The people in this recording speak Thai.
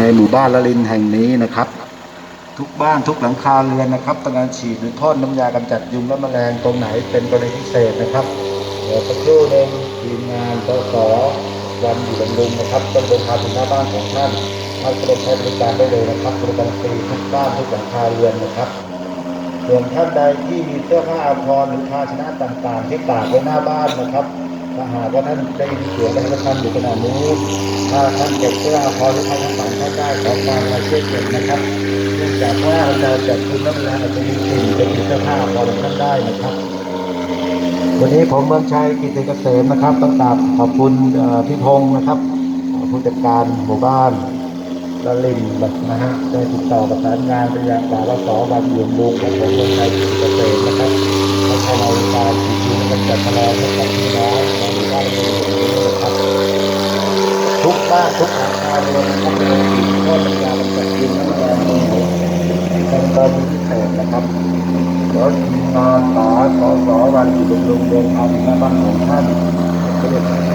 ในหมู่บ้านละลินแห่งนี้นะครับ ทุกบ้านทุกหลังคาเรือนนะครับต้องการฉีดหรือพ่นน้ำยากำจัดยุงและแมลงตรงไหนเป็นกรณีพิเศษนะครับเดี๋ยวสักครู่หนึ่งทีมงานสสวันอยู่บำรุงนะครับต้องเดินทางถึงหน้าบ้านของท่านท่านก็ลงใช้บริการได้เลยนะครับบริการฟรีทุกบ้านทุกหลังคาเรือนนะครับส่วนท่านใดที่มีเสื้อผ้าอาภรณ์หรือภาชนะต่างๆ ที่ตากไว้หน้าบ้านนะครับถ้าหากว่าท่านได้ยินเสียงการกระทำอยู่ขณะนี้ถ้าท่านเก็บเสื้ออาภรณ์หรือภาชนะต่าง ได้ขอความมาช่วยเก็บนะครับเนื่องจากว่าเราจะคืนน้ำลายอาจจะมีกลิ่นเป็นอผ้าอรณ์ของท่านได้นะครับ วันนี้ผมเมืองชัยกิติเกษมนะครับต้องกราบขอบคุณพี่พงศ์นะครับผู้จัดการหมู่บ้านละลินนะฮะได้ติดต่อประสานงานไปยังสาวสวันหยุมลุงและผมเมืองชัยกิติเกษมนะครับและใช้บริการฉีดยาและจัดแมลงให้กับพี่น้องในหมู่บ้านละลินแห่งนี้นะครั บ้านทุกหลังคาเรือนนะครับเป็นสิ่งที่พ่อจัดการจัดกินและแมลงในหมู่เป็นตอนพิเศษนะครับขอทีมงาสอสอวันอยู่บำรุงเดินทางมาบ้านของท่าน